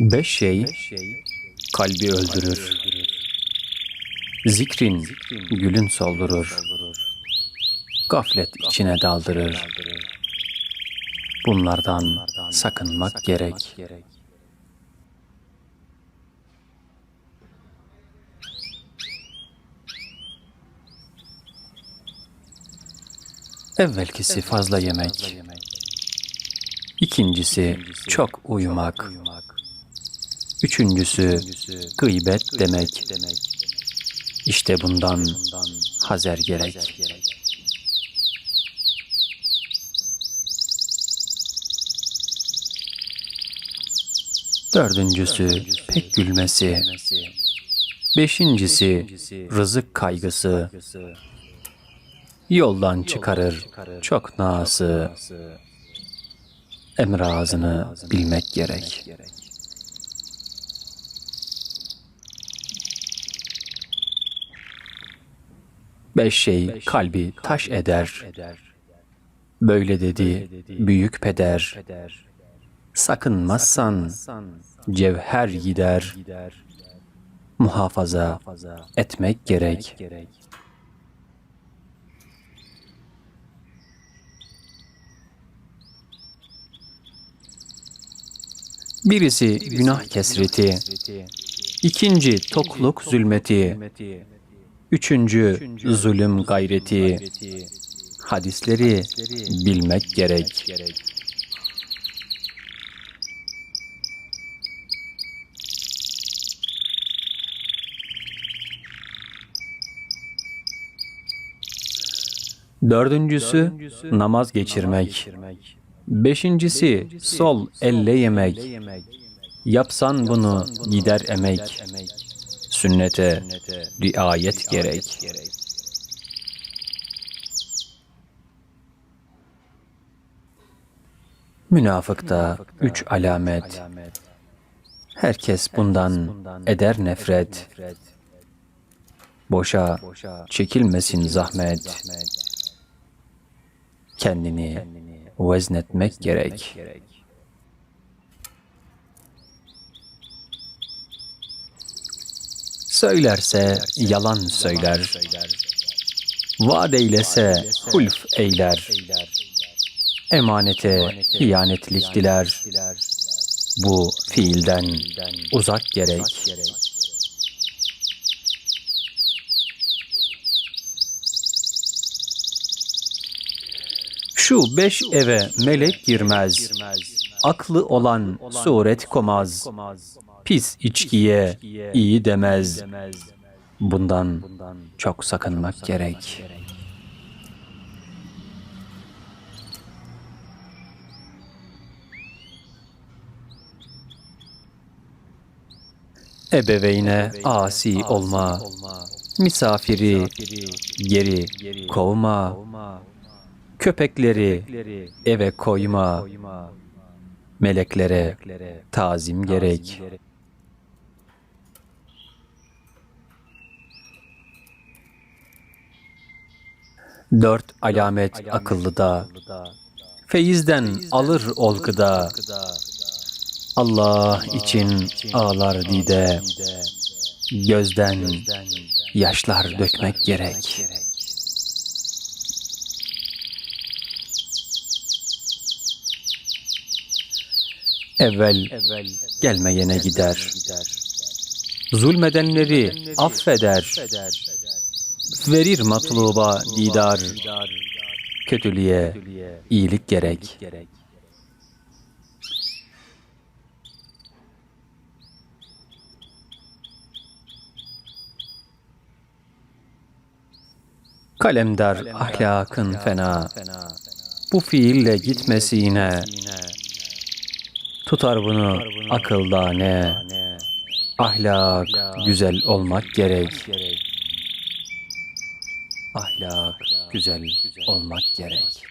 Beş şey kalbi öldürür. Zikrin gülün soldurur. Gaflet içine daldırır. Bunlardan sakınmak gerek. Evvelkisi fazla yemek. İkincisi çok uyumak. Üçüncüsü gıybet demek. İşte bundan hazer gerek. Dördüncüsü pek gülmesi. Beşincisi rızık kaygısı. Yoldan çıkarır çok nası. Emrazını bilmek gerek. Beş şey kalbi taş eder. Böyle dedi büyük peder. Sakınmazsan cevher gider. Muhafaza etmek gerek. Birisi günah kesreti, ikinci tokluk zulmeti, üçüncü zulüm gayreti, hadisleri bilmek gerek. Dördüncüsü namaz geçirmek. Beşincisi sol elle yemek. Yapsan bunu gider emek. Sünnete riayet gerek. Münafıkta üç alamet. Herkes bundan eder nefret. Boşa çekilmesin zahmet. Kendini veznetmek gerek. Söylerse yalan söyler. Vaat eylese hulf eyler. Emanete hiyanetlik diler. Bu fiilden uzak gerek. Şu beş eve melek girmez. Aklı olan suret komaz. Pis içkiye iyi demez. Bundan çok sakınmak gerek. Ebeveyne asi olma, misafiri geri kovma, köpekleri eve koyma, meleklere tazim gerek. Dört alamet akıllıda, feyizden alır olgıda, Allah için ağlar dide, gözden yaşlar dökmek gerek. Evvel gelmeyene gider. Zulmedenleri affeder. Verir matluba didar. Kötülüğe iyilik gerek. Kalemdar ahlakın fena. Bu fiille gitmesi yine. Tutar bunu akılda ne? Ahlak güzel olmak gerek. Ahlak güzel olmak gerek.